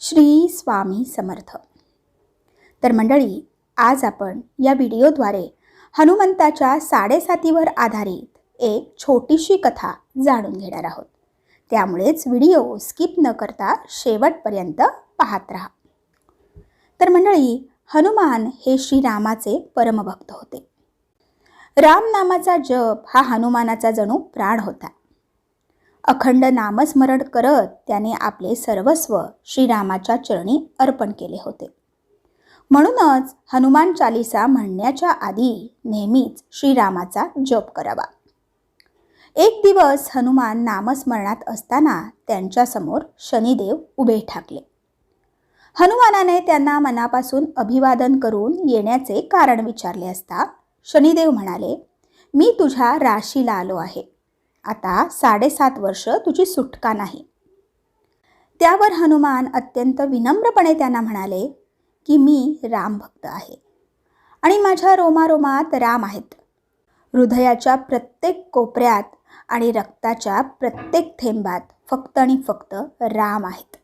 श्री स्वामी समर्थ. तर मंडळी आज आपण या व्हिडिओद्वारे हनुमंताच्या साडेसातीवर आधारित एक छोटीशी कथा जाणून घेणार आहोत. त्यामुळेच व्हिडिओ स्किप न करता शेवटपर्यंत पाहत राहा. तर मंडळी हनुमान हे श्रीरामाचे परमभक्त होते. राम नामाचा जप हा हनुमानाचा जणू प्राण होता. अखंड नामस्मरण करत त्याने आपले सर्वस्व श्रीरामाच्या चरणी अर्पण केले होते. म्हणूनच हनुमान चालिसा म्हणण्याच्या आधी नेहमीच श्रीरामाचा जप करावा. एक दिवस हनुमान नामस्मरणात असताना त्यांच्यासमोर शनिदेव उभे ठाकले. हनुमानाने त्यांना मनापासून अभिवादन करून येण्याचे कारण विचारले असता शनिदेव म्हणाले मी तुझ्या राशीला आलो आहे. आता साडेसात वर्ष तुझी सुटका नाही. त्यावर हनुमान अत्यंत विनम्रपणे त्यांना म्हणाले की मी रामभक्त आहे आणि माझ्या रोमारोमात राम आहेत. हृदयाच्या प्रत्येक कोपऱ्यात आणि रक्ताच्या प्रत्येक थेंबात फक्त आणि फक्त राम आहेत.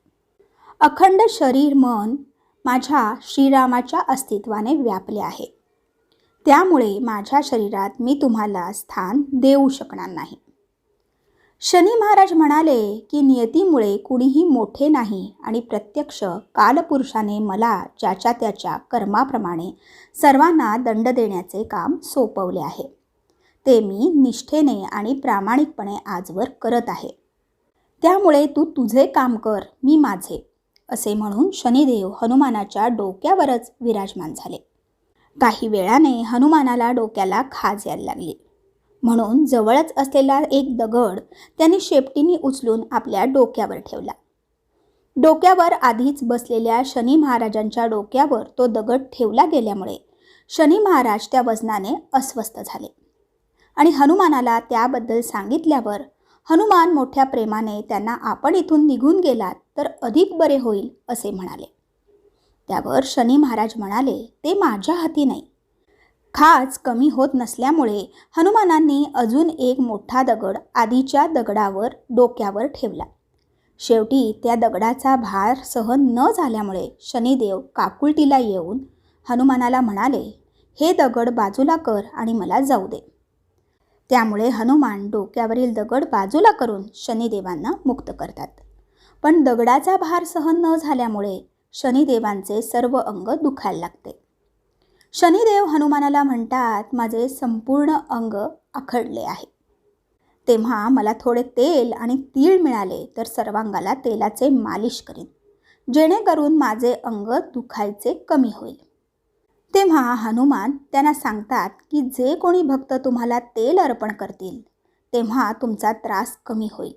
अखंड शरीर मन माझ्या श्रीरामाच्या अस्तित्वाने व्यापले आहे. त्यामुळे माझ्या शरीरात मी तुम्हाला स्थान देऊ शकणार नाही. शनी महाराज म्हणाले की नियतीमुळे कुणीही मोठे नाही आणि प्रत्यक्ष कालपुरुषाने मला ज्याच्या त्याच्या कर्माप्रमाणे सर्वांना दंड देण्याचे काम सोपवले आहे. ते मी निष्ठेने आणि प्रामाणिकपणे आजवर करत आहे. त्यामुळे तू तुझे काम कर मी माझे असे म्हणून शनिदेव हनुमानाच्या डोक्यावरच विराजमान झाले. काही वेळाने हनुमानाला डोक्याला खाज यायला लागली. म्हणून जवळच असलेला एक दगड त्याने शेपटीने उचलून आपल्या डोक्यावर ठेवला. डोक्यावर आधीच बसलेल्या शनी महाराजांच्या डोक्यावर तो दगड ठेवला गेल्यामुळे शनी महाराज त्या वजनाने अस्वस्थ झाले. आणि हनुमानाला त्याबद्दल सांगितल्यावर हनुमान मोठ्या प्रेमाने त्यांना आपण इथून निघून गेलात तर अधिक बरे होईल असे म्हणाले. त्यावर शनी महाराज म्हणाले ते माझ्या हाती नाही. खाच कमी होत नसल्यामुळे हनुमानांनी अजून एक मोठा दगड आधीच्या दगडावर डोक्यावर ठेवला. शेवटी त्या दगडाचा भार सहन न झाल्यामुळे शनिदेव काकुलटीला येऊन हनुमानाला म्हणाले हे दगड बाजूला कर आणि मला जाऊ दे. त्यामुळे हनुमान डोक्यावरील दगड बाजूला करून शनिदेवांना मुक्त करतात. पण दगडाचा भार सहन न झाल्यामुळे शनिदेवांचे सर्व अंग दुखायला लागते. शनिदेव हनुमानाला म्हणतात माझे संपूर्ण अंग आखडले आहे. तेव्हा मला थोडे तेल आणि तीळ मिळाले तर सर्वांगाला तेलाचे मालिश करीन. जेणेकरून माझे अंग दुखायचे कमी होईल. तेव्हा हनुमान त्यांना सांगतात की जे कोणी भक्त तुम्हाला तेल अर्पण करतील तेव्हा तुमचा त्रास कमी होईल.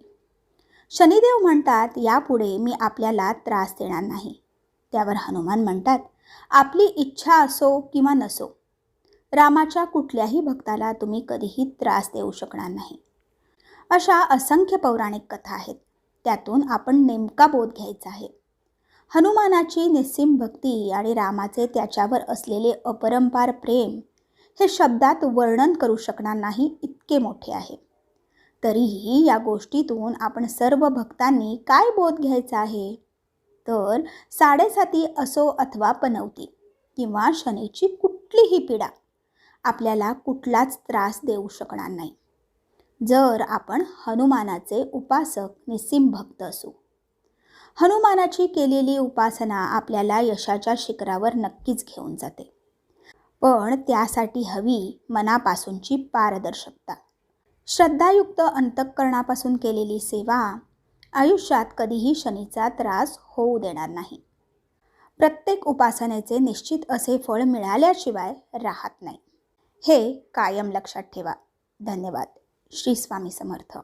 शनिदेव म्हणतात यापुढे मी आपल्याला त्रास देणार नाही. त्यावर हनुमान म्हणतात आपली इच्छा असो किंवा नसो रामाच्या कुठल्याही भक्ताला तुम्ही कधीही त्रास देऊ शकणार नाही. अशा असंख्य पौराणिक कथा आहेत त्यातून आपण नेमका बोध घ्यायचा आहे. हनुमानाची निस्सीम भक्ती आणि रामाचे त्याच्यावर असलेले अपरंपार प्रेम हे शब्दात वर्णन करू शकणार नाही इतके मोठे आहे. तरीही या गोष्टीतून आपण सर्व भक्तांनी काय बोध घ्यायचा आहे तर साडेसाती असो अथवा पनवती किंवा शनीची कुठलीही पीडा आपल्याला कुठलाच त्रास देऊ शकणार नाही. जर आपण हनुमानाचे उपासक निस्सिम भक्त असू. हनुमानाची केलेली उपासना आपल्याला यशाच्या शिखरावर नक्कीच घेऊन जाते. पण त्यासाठी हवी मनापासूनची पारदर्शकता. श्रद्धायुक्त अंतःकरणापासून केलेली सेवा आयुष्यात कधीही शनीचा त्रास होऊ देणार नाही. प्रत्येक उपासनेचे निश्चित असे फळ मिळाल्याशिवाय राहत नाही. हे कायम लक्षात ठेवा. धन्यवाद. श्री स्वामी समर्थ.